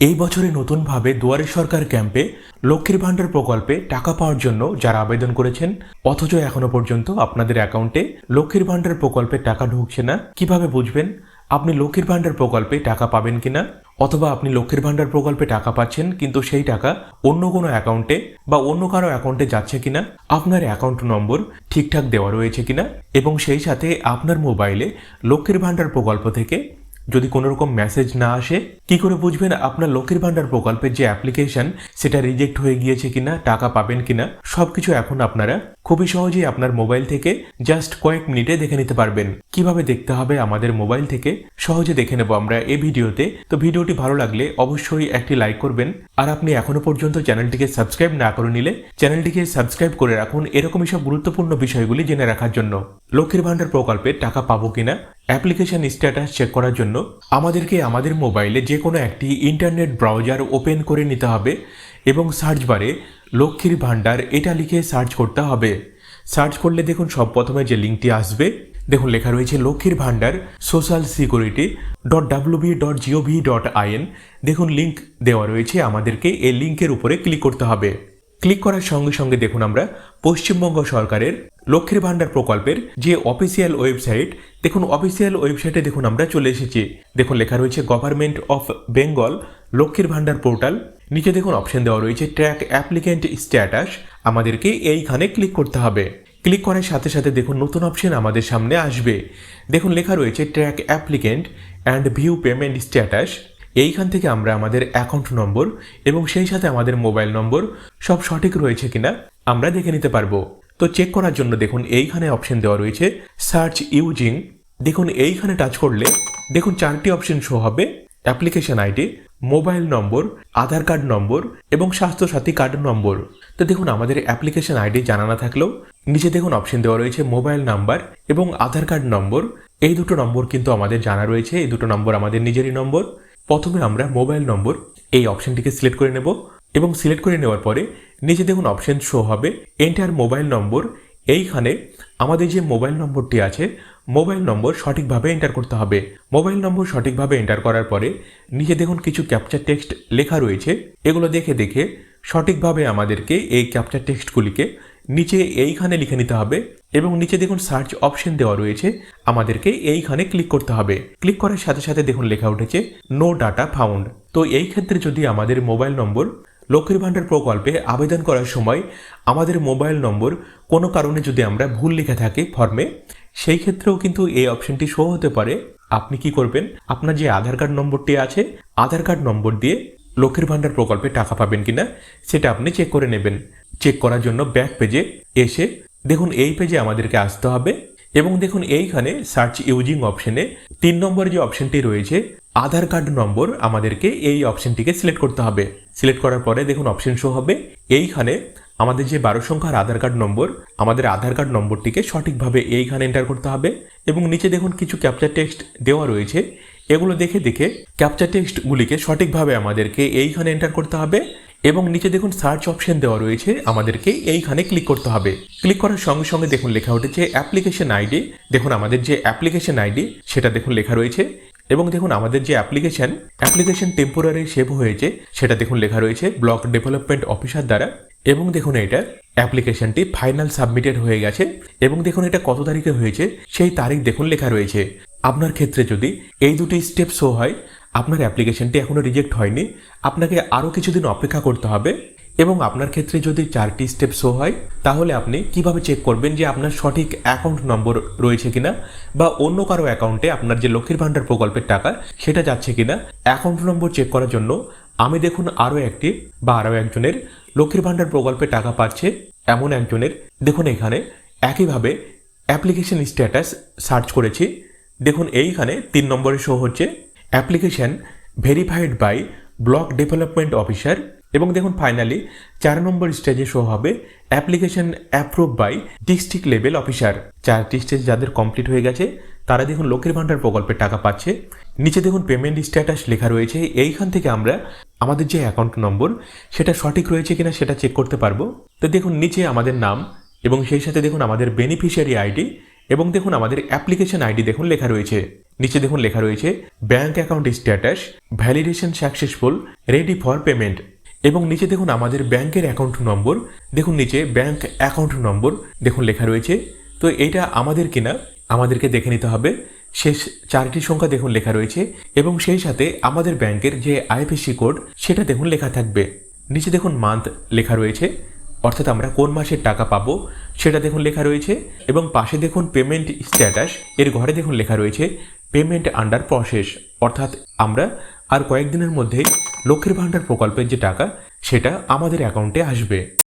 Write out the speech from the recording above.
এই বছরে নতুনভাবে দুয়ারে সরকার ক্যাম্পে লক্ষ্মীর ভাণ্ডার প্রকল্পে টাকা পাওয়ার জন্য যারা আবেদন করেছেন, অথচ এখনও পর্যন্ত আপনাদের অ্যাকাউন্টে লক্ষ্মীর ভাণ্ডার প্রকল্পে টাকা ঢুকছে না, কীভাবে বুঝবেন? আপনি লক্ষ্মীর ভাণ্ডার প্রকল্পে টাকা পাবেন কিনা? অথবা আপনি লক্ষ্মীর ভাণ্ডার প্রকল্পে টাকা পাচ্ছেন, কিন্তু সেই টাকা অন্য কোনো অ্যাকাউন্টে বা অন্য কারও অ্যাকাউন্টে যাচ্ছে কিনা? আপনার অ্যাকাউন্ট নম্বর ঠিকঠাক দেওয়া রয়েছে কিনা? এবং সেই সাথে আপনার মোবাইলে লক্ষ্মীর ভাণ্ডার প্রকল্প থেকে যদি কোনো রকম মেসেজ না আসে, কি করে বুঝবেন আপনার লক্ষ্মীর ভাণ্ডার প্রকল্পের যে অ্যাপ্লিকেশন সেটা রিজেক্ট হয়ে গিয়েছে কিনা, টাকা পাবেন কিনা, সবকিছু এখন আপনারা খুবই সহজেই আপনার মোবাইল থেকে জাস্ট কয়েক মিনিটে দেখে নিতে পারবেন। কীভাবে দেখতে হবে আমাদের মোবাইল থেকে? সহজে দেখে নেব আমরা এই ভিডিওতে। তো ভিডিওটি ভালো লাগলে অবশ্যই একটি লাইক করবেন। আর আপনি এখনও পর্যন্ত চ্যানেলটিকে সাবস্ক্রাইব না করে নিলে, চ্যানেলটিকে সাবস্ক্রাইব করে রাখুন এরকমই সব গুরুত্বপূর্ণ বিষয়গুলি জেনে রাখার জন্য। লক্ষ্মীর ভাণ্ডার প্রকল্পে টাকা পাবো কিনা? অ্যাপ্লিকেশন স্ট্যাটাস চেক করার জন্য আমাদেরকে আমাদের মোবাইলে যে কোনো একটি ইন্টারনেট ব্রাউজার ওপেন করে নিতে হবে এবং সার্চ বারে লক্ষ্মীর ভাণ্ডার এটা লিখে সার্চ করতে হবে। সার্চ করলে দেখুন সব প্রথমে যে লিঙ্কটি আসবে, দেখুন লেখা রয়েছে লক্ষ্মীর ভাণ্ডার social security dot WB dot GOV dot IN দেখুন লিঙ্ক দেওয়া রয়েছে আমাদেরকে, এই লিঙ্কের উপরে ক্লিক করতে হবে। ক্লিক করার সঙ্গে সঙ্গে দেখুন আমরা পশ্চিমবঙ্গ সরকারের লক্ষ্মীর ভাণ্ডার প্রকল্পের যে অফিসিয়াল ওয়েবসাইট দেখুন অফিসিয়াল ওয়েবসাইটে দেখুন আমরা চলে এসেছি। দেখুন লেখা রয়েছে গভর্নমেন্ট অফ বেঙ্গল লক্ষ্মীর ভাণ্ডার পোর্টাল। নিচে দেখুন অপশন দেওয়া রয়েছে ট্র্যাক অ্যাপ্লিকেন্ট স্ট্যাটাস আমাদেরকে এইখানে ক্লিক করতে হবে। ক্লিক করার সাথে সাথে দেখুন নতুন অপশন আমাদের সামনে আসবে। দেখুন লেখা রয়েছে track applicant and view payment status এইখান থেকে আমরা আমাদের অ্যাকাউন্ট নম্বর এবং সেই সাথে আমাদের মোবাইল নম্বর সব সঠিক রয়েছে কিনা আমরা দেখে নিতে পারব। তো চেক করার জন্য দেখুন এইখানে অপশন দেওয়া রয়েছে সার্চ ইউজিং দেখুন এইখানে টাচ করলে দেখুন চারটি অপশন শো হবে। Application ID mobile number Aadhaar card number এবং স্বাস্থ্যসাথী কার্ড নম্বর তো দেখুন আমাদের অ্যাপ্লিকেশন আইডি জানা না থাকলেও নিচে দেখুন অপশন দেওয়া রয়েছে মোবাইল নাম্বার এবং আধার কার্ড নম্বর এই দুটো নম্বর কিন্তু আমাদের জানা রয়েছে, এই দুটো নম্বর আমাদের নিজেরই নম্বর প্রথমে আমরা মোবাইল নম্বর এই অপশনটিকে সিলেক্ট করে নেব এবং সিলেক্ট করে নেওয়ার পরে নিচে দেখুন অপশন শো হবে। Enter mobile number. এইখানে আমাদের যে মোবাইল নম্বরটি আছে, মোবাইল নম্বর সঠিকভাবে এন্টার করতে হবে। মোবাইল নম্বর সঠিকভাবে এন্টার করার পরে নিচে দেখুন কিছু ক্যাপচার টেক্সট লেখা রয়েছে। এগুলো দেখে দেখে সঠিকভাবে আমাদেরকে এই ক্যাপচার টেক্সটগুলিকে নিচে এইখানে লিখে নিতে হবে এবং নিচে দেখুন সার্চ অপশন দেওয়া রয়েছে। আমাদেরকে এইখানে ক্লিক করতে হবে। ক্লিক করার সাথে সাথে দেখুন লেখা উঠেছে নো ডাটা ফাউন্ড তো এই ক্ষেত্রে যদি আমাদের মোবাইল নম্বর লক্ষ্মীর ভাণ্ডার প্রকল্পে আবেদন করার সময় আমাদের মোবাইল নম্বর কোনো কারণে যদি আমরা ভুল লিখে থাকি ফর্মে সেই ক্ষেত্রেও কিন্তু এই অপশনটি শো হতে পারে। আপনি কি করবেন? আপনার যে আধার কার্ড নম্বরটি আছে, আধার কার্ড নম্বর দিয়ে লক্ষ্মীর ভাণ্ডার প্রকল্পে টাকা পাবেন কিনা, সেটা আপনি চেক করে নেবেন। চেক করার জন্য ব্যাক পেজে এসে দেখুন এই পেজে আমাদেরকে আসতে হবে এবং দেখুন এইখানে সার্চ ইউজিং অপশনে তিন নম্বর যে অপশনটি রয়েছে, আধার কার্ড নম্বর আমাদেরকে এই অপশনটিকে সিলেক্ট করতে হবে। সিলেক্ট করার পরে দেখুন অপশন শো হবে। এইখানে আমাদের যে বারো সংখ্যার আধার কার্ড নম্বর, আমাদের আধার কার্ড নম্বরটিকে সঠিকভাবে এইখানে এন্টার করতে হবে এবং নিচে দেখুন কিছু ক্যাপচার টেক্সট দেওয়া রয়েছে। এগুলো দেখে দেখে ক্যাপচার টেক্সটগুলিকে সঠিকভাবে আমাদেরকে এইখানে এন্টার করতে হবে এবং নিচে দেখুন সার্চ অপশন দেওয়া রয়েছে, আমাদেরকে এইখানে ক্লিক করতে হবে। ক্লিক করার সঙ্গে সঙ্গে দেখুন লেখা উঠেছে অ্যাপ্লিকেশন আইডি দেখুন আমাদের যে অ্যাপ্লিকেশন আইডি সেটা দেখুন লেখা রয়েছে এবং দেখুন আমাদের যে অ্যাপ্লিকেশন অ্যাপ্লিকেশন টেম্পোরারি সেভ হয়েছে, সেটা দেখুন লেখা রয়েছে ব্লক ডেভেলপমেন্ট অফিসার দ্বারা এবং দেখুন এটা অ্যাপ্লিকেশনটি ফাইনাল সাবমিটেড হয়ে গেছে এবং দেখুন এটা কত তারিখে হয়েছে, সেই তারিখ দেখুন লেখা রয়েছে। আপনার ক্ষেত্রে যদি এই দুটি স্টেপ শো হয়, আপনার অ্যাপ্লিকেশনটি এখনও রিজেক্ট হয়নি, আপনাকে আরও কিছুদিন অপেক্ষা করতে হবে এবং আপনার ক্ষেত্রে যদি চারটি স্টেপ শো হয়, তাহলে আপনি কীভাবে চেক করবেন যে আপনার সঠিক অ্যাকাউন্ট নম্বর রয়েছে কিনা বা অন্য কারও অ্যাকাউন্টে আপনার যে লক্ষ্মীর ভাণ্ডার প্রকল্পের টাকা সেটা যাচ্ছে কিনা? অ্যাকাউন্ট নম্বর চেক করার জন্য আমি দেখুন আরও একটি বা আরও একজনের লক্ষ্মীর ভাণ্ডার প্রকল্পে টাকা পাচ্ছে এমন একজনের। দেখুন এখানে একইভাবে অ্যাপ্লিকেশন স্ট্যাটাস সার্চ করেছি। দেখুন, এইখানে তিন নম্বরে শো হচ্ছে application verified by block development officer এবং দেখুন ফাইনালি চার নম্বর স্টেজে শো হবে application approve by district level officer চারটি স্টেজ যাদের কমপ্লিট হয়ে গেছে, তারা দেখুন লক্ষ্মীর ভাণ্ডার প্রকল্পের টাকা পাচ্ছে। নিচে দেখুন পেমেন্ট স্ট্যাটাস লেখা রয়েছে। এইখান থেকে আমরা আমাদের যে অ্যাকাউন্ট নম্বর সেটা সঠিক রয়েছে কিনা সেটা চেক করতে পারব। তো দেখুন, নিচে আমাদের নাম এবং সেই সাথে দেখুন, আমাদের বেনিফিশিয়ারি আইডি এবং দেখুন আমাদের অ্যাপ্লিকেশন আইডি দেখুন লেখা রয়েছে। নিচে দেখুন লেখা রয়েছে bank account status validation successful ready for payment এবং নিচে দেখুন আমাদের ব্যাংকের অ্যাকাউন্ট নম্বর দেখুন নিচে ব্যাংক অ্যাকাউন্ট নম্বর দেখুন লেখা রয়েছে। তো এটা আমাদের কিনা, আমাদেরকে দেখে নিতে হবে। শেষ চারটি সংখ্যা দেখুন লেখা রয়েছে এবং সেই সাথে আমাদের ব্যাংকের যে আইএফএসসি কোড সেটা দেখুন লেখা থাকবে। নিচে দেখুন মান্থ লেখা রয়েছে, অর্থাৎ আমরা কোন মাসের টাকা পাবো সেটা দেখুন লেখা রয়েছে এবং পাশে দেখুন পেমেন্ট স্ট্যাটাস এর ঘরে দেখুন লেখা রয়েছে পেমেন্ট আন্ডার প্রসেস অর্থাৎ আমরা আর কয়েকদিনের মধ্যেই লক্ষ্মীর ভাণ্ডার প্রকল্পের যে টাকা, সেটা আমাদের অ্যাকাউন্টে আসবে।